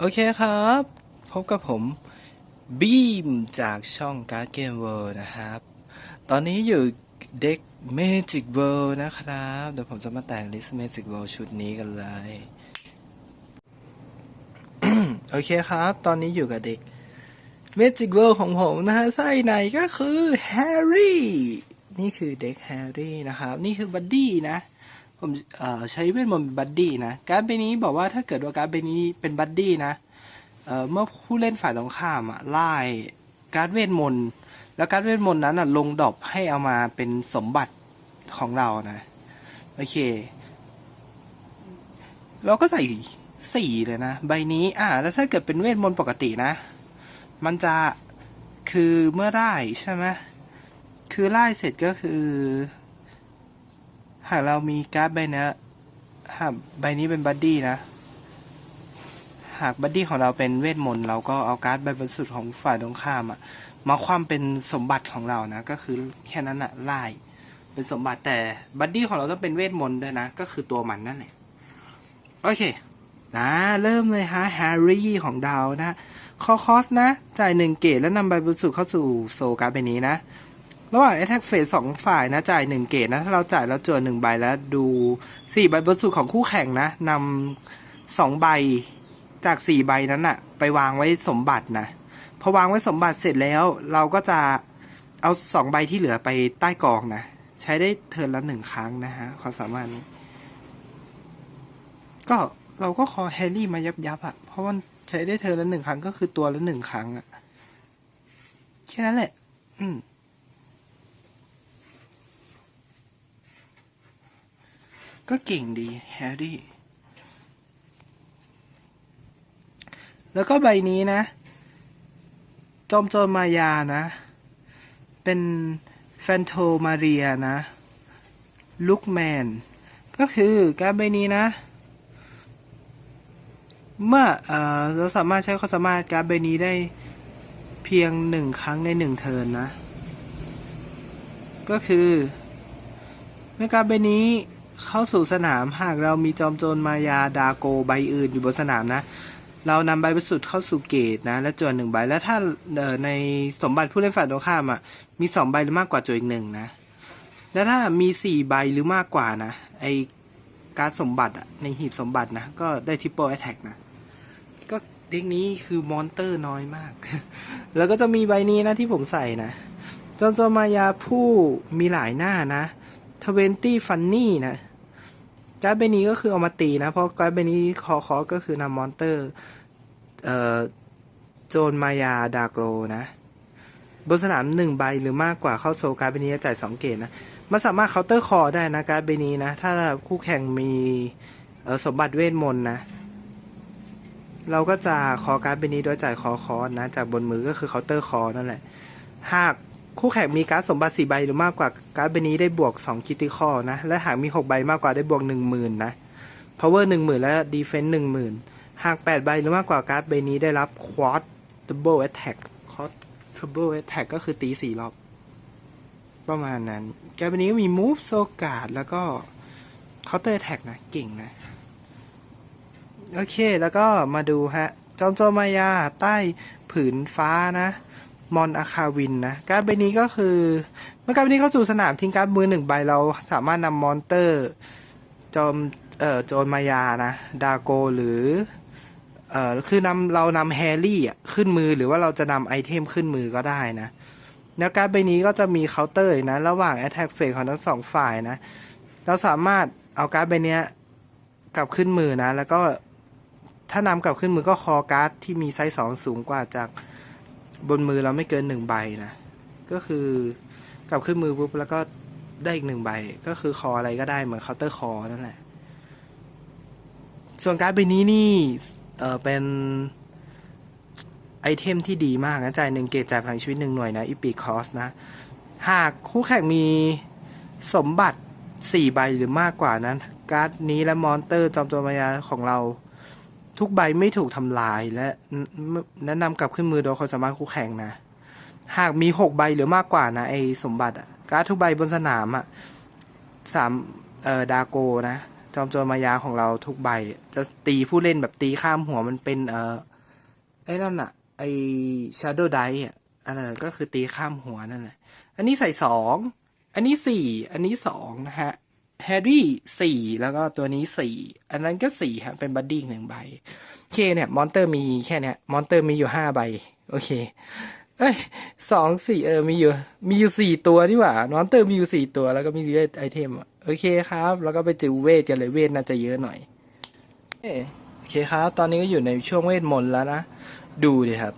โอเคครับ พบกับผมบีมจากช่องการ์ดเกมเวิลด์นะครับ ตอนนี้อยู่เด็ก Magic World นะครับ เดี๋ยวผมจะมาแต่งลิสต์ Magic World ชุดนี้กันเลย โอเคครับ ตอนนี้อยู่กับเด็ก Magic World ของผมนะฮะไส้ในก็คือแฮร์รี่ นี่คือเด็กแฮร์รี่นะครับ นี่คือบัดดี้นะ ผมใช้เวทมนต์บัดดี้นะ การ์ดใบนี้บอกว่าถ้าเกิดว่าการ์ดใบนี้เป็นบัดดี้นะเมื่อผู้เล่นฝ่ายตรงข้ามอะไล่การ์ดเวทมนต์แล้วการ์ดเวทมนต์นั้นอะลงดอปให้เอามาเป็นสมบัติของเรานะโอเค เราก็ใส่สี่เลยนะ ใบนี้อ่าแล้วถ้าเกิดเป็นเวทมนต์ปกตินะ มันจะคือเมื่อไล่ใช่ไหมคือไล่เสร็จก็คือ หากเรามีการ์ดใบนี้หากใบนี้เป็นบัดดี้นะ หากบัดดี้ของเราเป็นเวทมนต์เราก็เอาการ์ดใบบนสุดของฝ่ายตรงข้ามอะมาความเป็นสมบัติของเรานะ ก็คือแค่นั้นอะไล่เป็นสมบัติแต่บัดดี้ของเราต้องเป็นเวทมนต์ด้วยนะ ก็คือตัวมันนั่นแหละโอเคนะเริ่มเลยฮะแฮร์รี่ของดาวนะคอคอสนะ จ่ายหนึ่งเกตแล้วนำใบบนสุดเข้าสู่โซการ์ดใบนี้นะ ระหว่าง Attack Phase สองฝ่ายนะจ่ายหนึ่งเกตนะ ถ้าเราจ่ายแล้วจวนหนึ่งใบแล้วดูสี่ใบบนสุดของคู่แข่งนะนำสองใบจากสี่ใบนั้นอะไปวางไว้สมบัตินะพอวางไว้สมบัติเสร็จแล้ว เราก็จะเอาสองใบที่เหลือไปใต้กองนะ ใช้ได้เทิร์นละหนึ่งครั้งนะฮะความสามารถนี้ ก็เราก็ขอแฮร์รี่มายับยับอะเพราะว่าใช้ได้เทิร์นละหนึ่งครั้งก็คือตัวละหนึ่งครั้งอะแค่นั้นแหละ อืม ก็เก่งดีแฮร์รี่ แล้วก็ใบนี้นะ จอมโจรมายานะ เป็นแฟนโทมาเรียนะ ลุกแมน ก็คือการใบนี้นะ เมื่อเออเราสามารถใช้ความสามารถการใบนี้ได้เพียงหนึ่งครั้งในหนึ่งเทินนะ ก็คือเมื่อการใบนี้ เข้าสู่สนามหากเรามีจอมโจรมายาดาโกใบอื่นอยู่บนสนามนะ เรานำใบประสุดเข้าสู่เกตนะ และจวนหนึ่งใบ แล้วถ้าในสมบัติผู้เล่นฝ่ายตรงข้ามอะมีสองใบหรือมากกว่าจวนอีกหนึ่งนะ แล้วถ้ามีสี่ใบหรือมากกว่านะ ไอการสมบัติอะในหีบสมบัตินะ ก็ได้ทิปเปิลแอตแทกนะ ก็เด็กนี้คือมอนเตอร์น้อยมาก แล้วก็จะมีใบนี้นะที่ผมใส่นะจอมโจรมายาผู้มีหลายหน้านะทเวนตี้ฟันนี่นะ การ์ดใบนี้ก็คือเอามาตีนะ เพราะการ์ดใบนี้คอคอก็คือนำมอนเตอร์ เอ่อ โจรมายาดาโกรนะ บนสนามหนึ่งใบหรือมากกว่าเข้าโซลการ์ดใบนี้จะจ่ายสองเกตนะ มันสามารถเคาน์เตอร์คอได้นะการ์ดใบนี้นะ ถ้าคู่แข่งมีสมบัติเวทมนต์นะ เราก็จะคอการ์ดใบนี้โดยจ่ายคอคอนะ จากบนมือก็คือเคาน์เตอร์คอนั่นแหละ หาก คู่แข่งมีการ์ดสมบัติสี่ใบหรือมากกว่าการ์ดใบนี้ได้บวกสองคิติคอนะ และหากมีหกใบมากกว่าได้บวกหนึ่งหมื่นะ power หนึ่งหมื่นและ defense หนึ่งหมื่นหากแปดใบหรือมากกว่าการ์ดใบนี้ได้รับ quad double attack quad double attack ก็คือตีสี่รอบ ประมาณนั้น การ์ดใบนี้ก็มี move so guard แล้วก็ counter attack นะ เก่งนะ โอเคแล้วก็มาดูฮะจอมโจรมายาใต้ผืนฟ้านะ มอนอาคาวินนะ การ์ดใบนี้ก็คือ เมื่อการ์ดใบนี้เข้าสู่สนามทิ้งการ์ดมือหนึ่งใบเราสามารถนำมอนเตอร์จอมเอ่อโจรมายานะ ดาโกหรือเอ่อคือนำเรานำแฮร์รี่อะขึ้นมือหรือว่าเราจะนำไอเทมขึ้นมือก็ได้นะแล้วการ์ดใบนี้ก็จะมีเคาน์เตอร์นะระหว่าง Attack Phase ของทั้งสองฝ่ายนะ เราสามารถเอาการ์ดใบนี้กลับขึ้นมือนะ แล้วก็ถ้านำกลับขึ้นมือก็คอการ์ดที่มีไซส์สองสูงกว่าจาก บนมือเราไม่เกินหนึ่งใบนะ ก็คือกลับขึ้นมือปุ๊บแล้วก็ได้อีกหนึ่งใบ ก็คือคออะไรก็ได้เหมือนเคาน์เตอร์คอนั่นแหละ ส่วนการ์ดใบนี้นี่เออเป็นไอเทมที่ดีมากนะจ่ายหนึ่งเกตจ่ายพลังชีวิตหนึ่งหน่วยนะอีปีคอสนะ หากคู่แข่งมีสมบัติสี่ใบหรือมากกว่านั้น การ์ดนี้และมอนเตอร์จอมโจรมายาของเรา ทุกใบไม่ถูกทำลายและแนะนำกลับขึ้นมือโดยคนสามารถคู่แข่งนะ หากมีหกใบหรือมากกว่านะไอสมบัติอะการ์ดทุกใบบนสนามอะสามเอ่อดาโกนะ จอมโจรมายาของเราทุกใบ จะตีผู้เล่นแบบตีข้ามหัวมันเป็นเออไอ้นั่นอะไอชาร์โดไดอะอันนั้นก็คือตีข้ามหัวนั่นแหละอันนี้ใส่สองอันนี้สี่อันนี้สองนะฮะ แฮร์รี่สี่แล้วก็ตัวนี้สี่อันนั้นก็สี่ฮะเป็นบัดดี้หนึ่งใบโอเคเนี่ย มอนเตอร์มีแค่เนี้ยมอนเตอร์มีอยู่ห้าใบ โอเค เอ้ยสองสี่เออมีอยู่ มีอยู่สี่ตัวนี่หว่ามอนเตอร์มีอยู่สี่ตัวแล้วก็มีเวทไอเทมโอเคครับ แล้วก็ไปจิวเวทกันเลยเวทน่าจะเยอะหน่อยโอเคครับ ตอนนี้ก็อยู่ในช่วงเวทมนต์แล้วนะ ดูดิครับ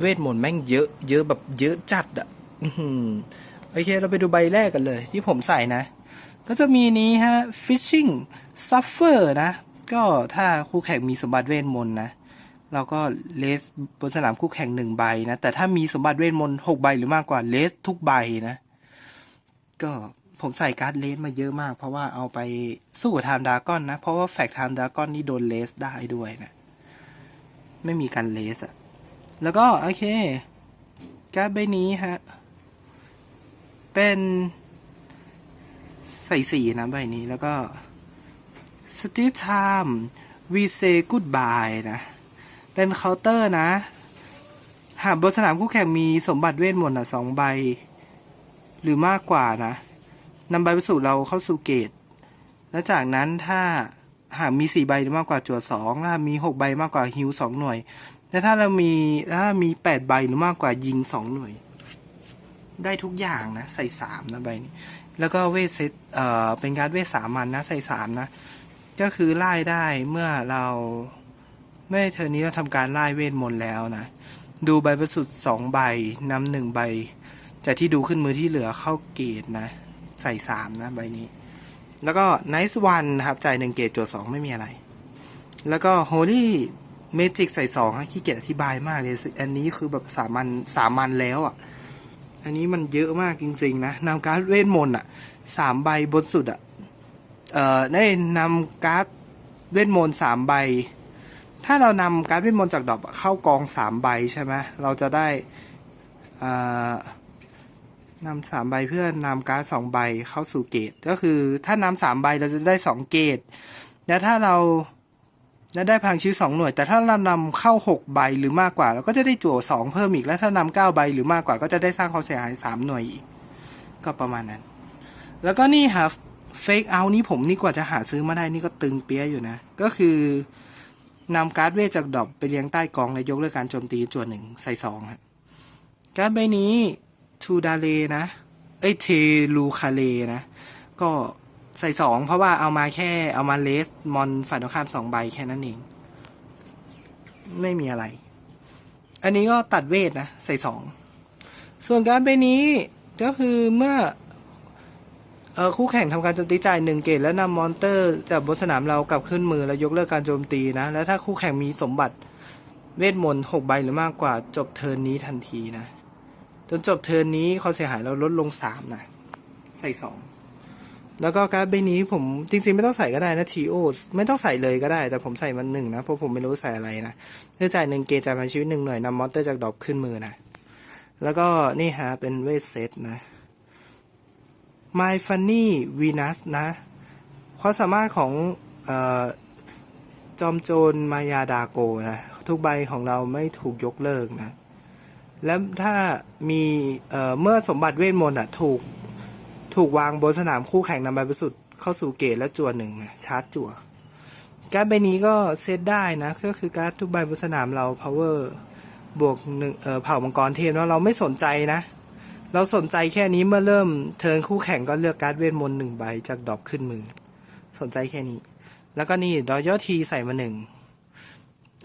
เวทมนต์แม่งเยอะ เยอะแบบเยอะจัดอะอื้อหือโอเค เราไปดูใบแรกกันเลย ที่ผมใส่นะ ก็จะมีนี้ฮะ fishing suffer นะ ก็ถ้าคู่แข่งมีสมบัติเวทมนต์นะ เราก็เลสบนสนามคู่แข่งหนึ่งใบนะ แต่ถ้ามีสมบัติเวทมนต์หกใบหรือมากกว่าเลสทุกใบนะ ก็ผมใส่การ์ดเลสมาเยอะมาก เพราะว่าเอาไปสู้กับไทม์ดากอนนะ เพราะว่าแฟกไทม์ดากอนนี่โดนเลสได้ด้วยนะ ไม่มีการเลสอะแล้วก็โอเค การ์ดใบนี้ฮะ เป็น ส่สีนะใบนี้แล้วก็ Steve Time We Say Goodbye นะ เป็นเคาน์เตอร์นะ หากบนสนามคู่แข่งมีสมบัติเวทมนต์อะสองใบ หรือมากกว่านะนำใบไปสู่เราเข้าสู่เกต แล้วจากนั้นถ้าหากมีสี่ใบหรือมากกว่าจวดสองถ้ามีหกใบมากกว่าฮิวสองหน่วย และถ้าเรามีถ้ามีแปดใบหรือมากกว่ายิงสองหน่วย ได้ทุกอย่างนะ ใส่สามนะใบนี้ แล้วก็เวทเซตเอ่อเป็นการเวทสามันนะใส่สามนะ ก็คือไล่ได้เมื่อเราเมื่อเทอร์นี้เราทำการไล่เวทมนต์แล้วนะ ดูใบประสุดสองใบนำหนึ่งใบ จากที่ดูขึ้นมือที่เหลือเข้าเกตนะ ใส่สามนะใบนี้ แล้วก็ Nice One นะครับจ่ายหนึ่งเกตจวดสองไม่มีอะไร แล้วก็ Holy Magic ใส่สองขี้เกียจอธิบายมากเลย อันนี้คือแบบสามัญสามัญแล้วอะ อันนี้มันเยอะมากจริง ๆ นะนำการดเวทมนต์อะสามใบบนสุดอะ เอ่อได้นำการ์ดเวทมนต์สามใบ ถ้าเรานำการ์ดเวทมนต์จากดอกเข้ากองสามใบใช่ไหมเราจะได้อ่านำสามใบเพื่อนำการ์ดสองใบเข้าสู่เกต ก็คือถ้านำสามใบเราจะได้สองเกต แล้วถ้าเรา จะได้พลังชีวิตสองหน่วย แต่ถ้าเรานำเข้าหกใบหรือมากกว่า เราก็จะได้จั่วสองเพิ่มอีก แล้วถ้านำเก้าใบหรือมากกว่าก็จะได้สร้างความเสียหายสามหน่วยอีก ก็ประมาณนั้น แล้วก็นี่ครับเฟกเอานี้ผมนี่กว่าจะหาซื้อมาได้นี่ก็ตึงเปี้ยอยู่นะ ก็คือนำการ์ดเวทจากดอกไปเลี้ยงใต้กองและยกเลิกการโจมตีจวนหนึ่งใส่สองครับการ์ดใบนี้ทูดาเลนะ เอ้ยเทลูคาเลนะ ก็ ใส่สองเพราะว่าเอามาแค่เอามาเลสมอนฝ่ายตรงข้ามสองใบแค่นั้นเอง ไม่มีอะไร อันนี้ก็ตัดเวทนะ ใส่สอง ส่วนการ์ดใบนี้ก็คือเมื่อเออคู่แข่งทำการโจมตีจ่ายหนึ่งเกตแล้วนำมอนเตอร์จากบนสนามเรากลับขึ้นมือแล้วยกเลิกการโจมตีนะ แล้วถ้าคู่แข่งมีสมบัติเวทมนต์หกใบหรือมากกว่าจบเทิร์นนี้ทันทีนะ จนจบเทิร์นนี้ความเสียหายเราลดลงสามนะ ใส่สอง แล้วก็การ์ดใบนี้ผมจริงๆไม่ต้องใส่ก็ได้นะทีโอไม่ต้องใส่เลยก็ได้ แต่ผมใส่มันหนึ่งนะ เพราะผมไม่รู้ใส่อะไรนะจะจ่ายหนึ่งเกตจ่ายพลังชีวิตหนึ่งหน่วยนำมอนเตอร์จากดอปขึ้นมือนะ แล้วก็นี่ฮะเป็นเวทเซตนะ My Funny Venus นะความสามารถของออจอมโจรมายาดาโกนะ ทุกใบของเราไม่ถูกยกเลิกนะ และถ้ามีเเมื่อสมบัติเวทมนต์อะถูก ถูกวางบนสนามคู่แข่งนำใบประสุดเข้าสู่เกตและจั่วหนึ่งนะชาร์จจั่ว การ์ดใบนี้ก็เซตได้นะ ก็คือการ์ดทุกใบบนสนามเรา power บวกหนึ่งเผ่ามังกรเทพแล้วเราไม่สนใจนะ เราสนใจแค่นี้เมื่อเริ่มเทิร์นคู่แข่งก็เลือกการ์ดเวทมนต์หนึ่งใบจากดอปขึ้นมือ สนใจแค่นี้ แล้วก็นี่ดอยอทีใส่มาหนึ่ง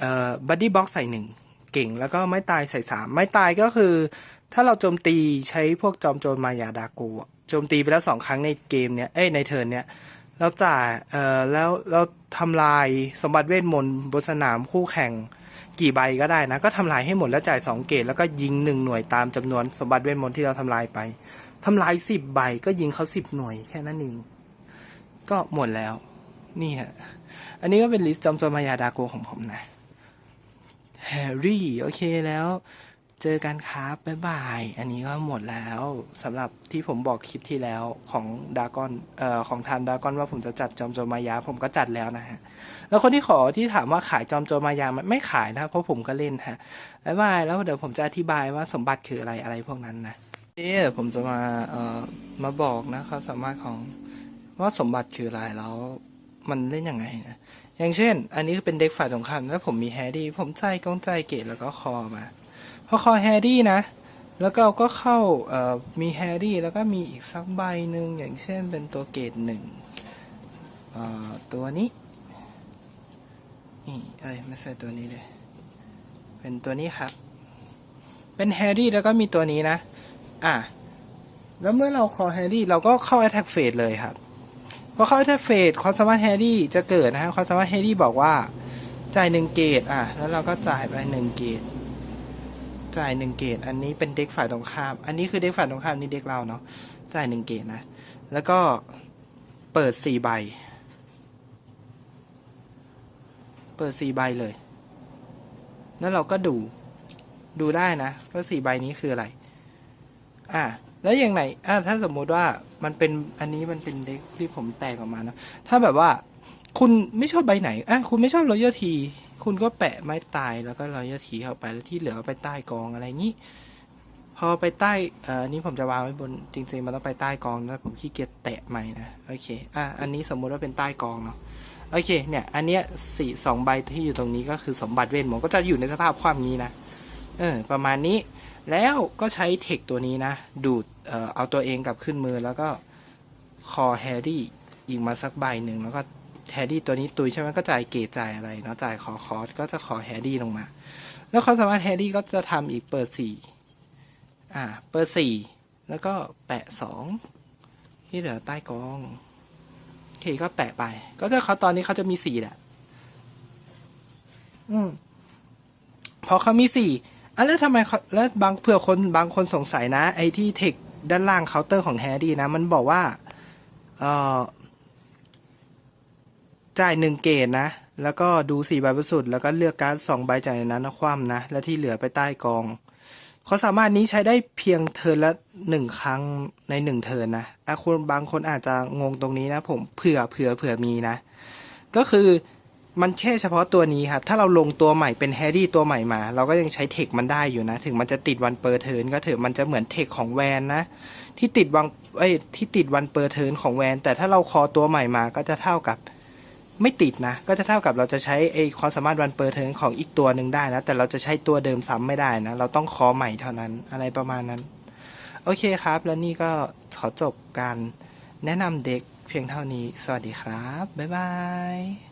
เอ่อบัดดี้บ็อกใส่หนึ่งเก่งแล้วก็ไม้ตายใส่สามไม้ตายก็คือ ถ้าเราโจมตีใช้พวกจอมโจรมายาดาโกะ โจมตีไปแล้วสองครั้งในเกมเนี้ยเอ้ยในเทิร์นเนี้ยเราจ่ายเอ่อแล้วเราทำลายสมบัติเวทมนต์บนสนามคู่แข่งกี่ใบก็ได้นะ ก็ทำลายให้หมดแล้วจ่ายสองเกตแล้วก็ยิงหนึ่งหน่วยตามจำนวนสมบัติเวทมนต์ที่เราทำลายไปทำลายสิบใบก็ยิงเขาสิบหน่วยแค่นั้นเองก็หมดแล้ว นี่ฮะ อันนี้ก็เป็นลิสต์จอมโจรมายาดาโกของผมนะ แฮร์รี่ โอเคแล้ว เจอกันครับ บ๊ายบาย อันนี้ก็หมดแล้วสำหรับที่ผมบอกคลิปที่แล้วของดากอนเอ่อของทานดากอนว่าผมจะจัดจอมโจรมายา ผมก็จัดแล้วนะฮะ แล้วคนที่ขอที่ถามว่าขายจอมโจรมายามันไม่ขายนะ เพราะผมก็เล่นฮะ บ๊ายบาย แล้วเดี๋ยวผมจะอธิบายว่าสมบัติคืออะไรอะไรพวกนั้นนะนี่เดี๋ยวผมจะมาเอ่อมาบอกนะความสามารถของว่าสมบัติคืออะไรแล้วมันเล่นยังไงนะอย่างเช่น อันนี้เป็นเด็กฝ่ายสงครามแล้วผมมีแฮร์รี่ผมใจกองใจเกตแล้วก็คอมา พอคอแฮร์รี่นะ แล้วก็ก็เข้ามีแฮร์รี่แล้วก็มีอีกสักใบหนึ่งอย่างเช่นเป็นตัวเกตหนึ่งตัวนี้นี่เอ้ยไม่ใช่ตัวนี้เลย เป็นตัวนี้ครับ เป็นแฮร์รี่แล้วก็มีตัวนี้นะ อะ แล้วเมื่อเราคอแฮร์รี่เราก็เข้า attack phase เลยครับพอเข้า attack phase ความสามารถแฮร์รี่จะเกิดนะฮะความสามารถแฮร์รี่บอกว่าจ่ายหนึ่งเกตอะ แล้วเราก็จ่ายไปหนึ่งเกต จ่ายหนึ่งเกตอันนี้เป็นเด็กฝ่ายตรงข้าม อันนี้คือเด็กฝ่ายตรงข้ามนี่เด็กเราเนาะจ่ายหนึ่งเกตนะ แล้วก็เปิดสี่ใบ เปิดสี่ใบเลย แล้วเราก็ดูดูได้นะว่าสี่ใบนี้คืออะไร อะแล้วอย่างไหนอะถ้าสมมุติว่ามันเป็นอันนี้มันเป็นเด็กที่ผมแตกออกมานะถ้าแบบว่า คุณไม่ชอบใบไหนอะคุณไม่ชอบรอยที คุณก็แปะไม้ตายแล้วก็รอยทีเข้าไปแล้วที่เหลือไปใต้กองอะไรงี้ พอไปใต้อันนี้ผมจะวางไว้บนจริงๆมันต้องไปใต้กองนะผมขี้เกียจแตะไม้นะโอเคอะอันนี้สมมุติว่าเป็นใต้กองเนาะโอเคเนี่ยอันเนี้ยสี่สองใบที่อยู่ตรงนี้ก็คือสมบัติเวทมนต์ก็จะอยู่ในสภาพความนี้นะเออประมาณนี้แล้วก็ใช้เทคตัวนี้นะ ดูดเอ่อเอาตัวเองกลับขึ้นมือแล้วก็คอแฮร์รี่อีกมาสักใบหนึ่งแล้วก็ แฮร์รี่ตัวนี้ตุยใช่ไหมก็จ่ายเกตจ่ายอะไรเนาะจ่ายคอคอร์สก็จะขอแฮร์รี่ลงมา แล้วเขามสามารถแฮร์รี่ก็จะทำอีกเปิดสี่อ่า เปิดสี่แล้วก็แปะสองที่เหลือใต้กองโอเคก็แปะไป ก็จะเขาตอนนี้เขาจะมีสี่แหละ อืมพอเขามีสี่อะแล้วทำไมแล้วบางเผื่อคนบางคนสงสัยนะ ไอ้ที่เทคด้านล่างเคาน์เตอร์ของแฮร์รี่นะ มันบอกว่า เอ่อ จ่ายหนึ่งเกตนะ แล้วก็ดูสี่ใบบริสุทธิ์แล้วก็เลือกการ์ดสองใบจากในนั้นนะคว่ำนะ แล้วที่เหลือไปใต้กองความสามารถนี้ใช้ได้เพียงเทินละหนึ่งครั้งในหนึ่งเทินนะอะคุณบางคนอาจจะงงตรงนี้นะ ผมเผื่อเผื่อเผื่อมีนะ ก็คือมันแค่เฉพาะตัวนี้ครับ ถ้าเราลงตัวใหม่เป็นแฮร์รี่ตัวใหม่มา เราก็ยังใช้เทคมันได้อยู่นะ ถึงมันจะติดวันเปอร์เทินก็เถอะมันจะเหมือนเทคของแวนนะ ที่ติดวันเอ้ยที่ติดวันเปอร์เทินของแวน แต่ถ้าเราคอตัวใหม่มาก็จะเท่ากับ ไม่ติดนะ ก็จะเท่ากับเราจะใช้ไอความสามารถวันเปิดเทิงของอีกตัวหนึ่งได้นะ แต่เราจะใช้ตัวเดิมซ้ำไม่ได้นะ เราต้องคอใหม่เท่านั้นอะไรประมาณนั้น โอเคครับ แล้วนี่ก็ขอจบการแนะนำเด็กเพียงเท่านี้ สวัสดีครับ บ๊ายบาย